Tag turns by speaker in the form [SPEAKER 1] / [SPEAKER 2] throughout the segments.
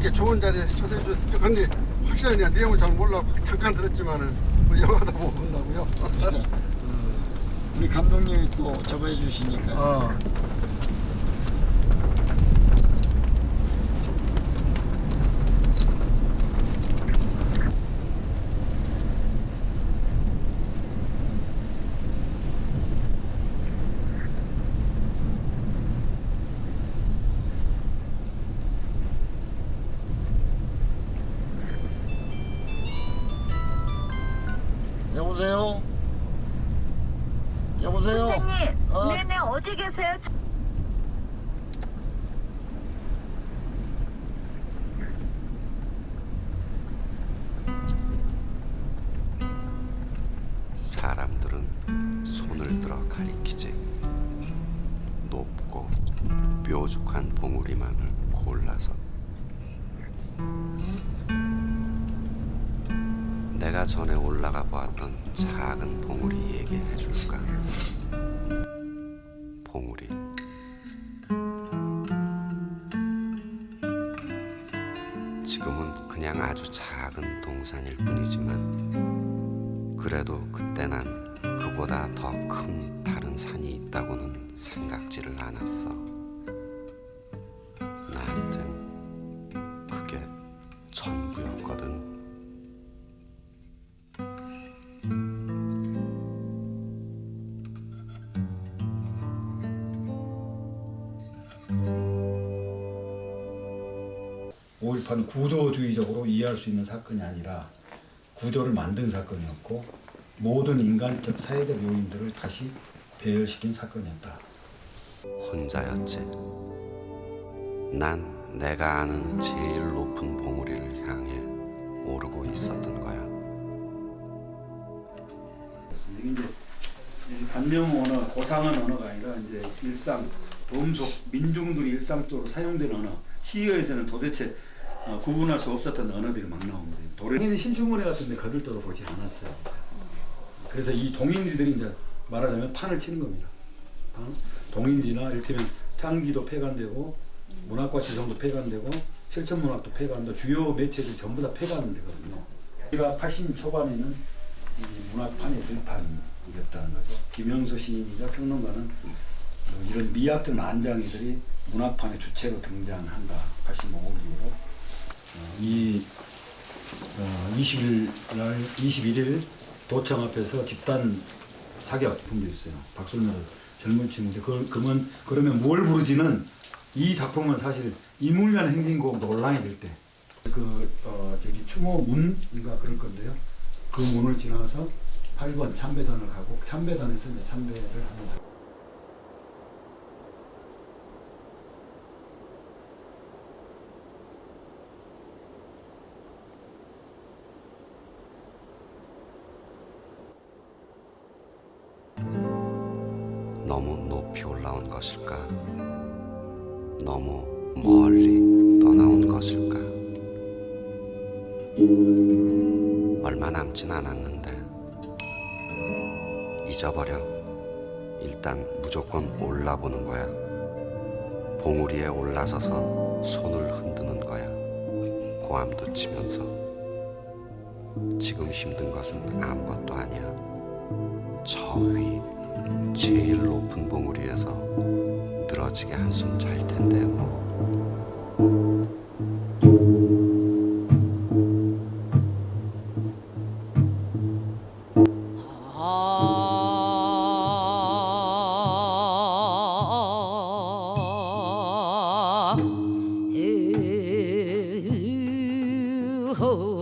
[SPEAKER 1] 이렇게 좋은 자리에 초대해 주 근데 확실히 내가 내용을 잘 몰라 잠깐 들었지만은 뭐 영화도 못 본다고요.
[SPEAKER 2] 우리 감독님이 또 저거 해주시니까
[SPEAKER 1] 어.
[SPEAKER 2] 여보세요?
[SPEAKER 3] 선생님,
[SPEAKER 2] 어?
[SPEAKER 3] 네네 어디 계세요? 저-
[SPEAKER 4] 사람들은 손을 들어 가리키지 높고 뾰족한 봉우리만을 골라서 내가 전에 올라가 보았던 작은 봉우리 얘기 봉우리 지금은 그냥 아주 작은 동산일 뿐이지만 그래도 그때 난 그보다 더 큰 다른 산이 있다고는 생각지를 않았어.
[SPEAKER 5] .5.18은 구조주의적으로 이해할 수 있는 사건이 아니라 구조를 만든 사건이었고 모든 인간적 사회적 요인들을 다시 배열시킨 사건이었다.
[SPEAKER 4] 혼자였지. 난 내가 아는 제일 높은 봉우리를 향해 오르고 있었던 거야.
[SPEAKER 6] 이게 이제 이 간명 언어, 고상한 언어가 아니라 이제 일상, 범속, 민중들이 일상적으로 사용되는 언어. 시어에서는 도대체 어, 구분할 수 없었던 언어들이 막 나옵니다.
[SPEAKER 5] 당연히 신춘문예 같은 데 거들떠도 보지 않았어요. 그래서 이 동인지들이 이제 말하자면 판을 치는 겁니다. 판. 동인지나 이를테면 창기도 폐간되고 문학과 지성도 폐간되고 실천문학도 폐간되고 주요 매체들이 전부 다 폐간은 되거든요. 우리가 80 초반에는 이 문학판의 들판이었다는 거죠. 김영서 시인이자 평론가는 어, 이런 미학적 난장이들이 문학판의 주체로 등장한다. 85년 이후로. 어, 이 어, 20일 날 21일 도청 앞에서 집단 사격 분비했어요. 박술나를 젊은 친구인데 그 그러면 그러면 뭘 부르지는 이 작품은 사실 이물면 행진곡 논란이 될 때 그 어, 저기 추모 문인가 그럴 건데요. 그 문을 지나서 8번 참배단을 가고 참배단에서 이제 참배를 합니다.
[SPEAKER 4] 너무 높이 올라온 것일까? 너무 멀리 떠나온 것일까? 얼마 남진 않았는데 잊어버려. 일단 무조건 올라보는 거야. 봉우리에 올라서서 손을 흔드는 거야. 고함도 치면서. 지금 힘든 것은 아무것도 아니야. 저 위, 제일 높은 봉우리에서 늘어지게 한숨 잘 텐데 뭐.
[SPEAKER 7] 아, 으호,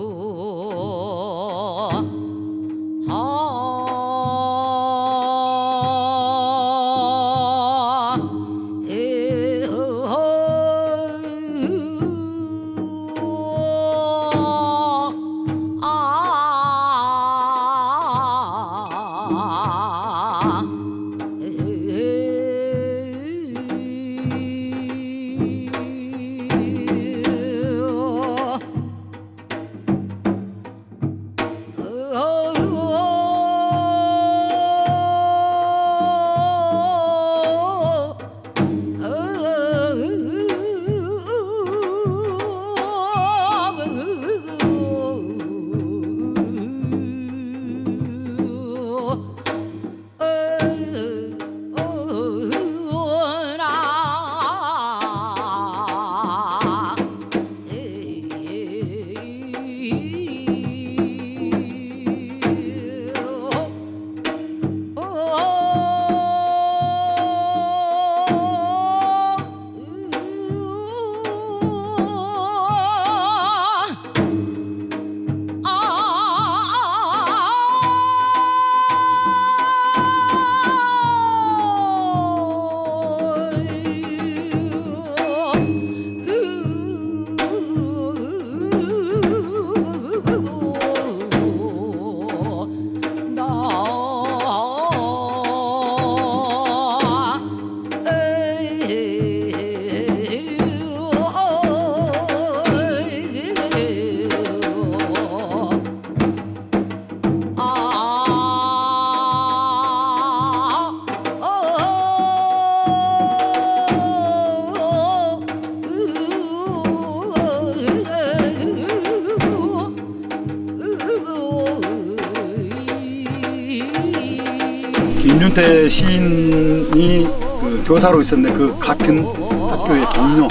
[SPEAKER 5] 김준태 시인이 그 교사로 있었는데 그 같은 학교의 동료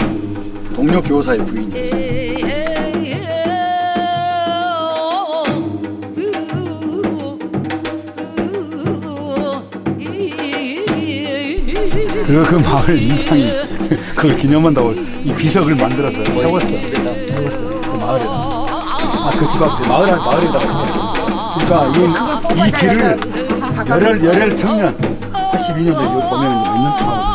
[SPEAKER 5] 동료 교사의 부인이었어요. 그거 그 마을 이장이 그걸 기념한다고 이 비석을 만들어서 세웠어. 세웠어. 그 마을에. 아그 집 앞에 마을 마을에다가 세웠어. 그러니까 이, 이 길을 열혈 열혈 청년. 82년도 이거 보면 이제 몇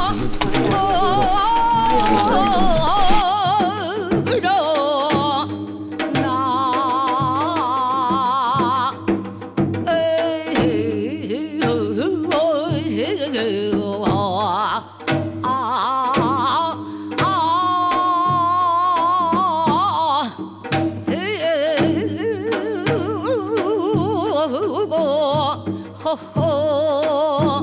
[SPEAKER 7] 吼吼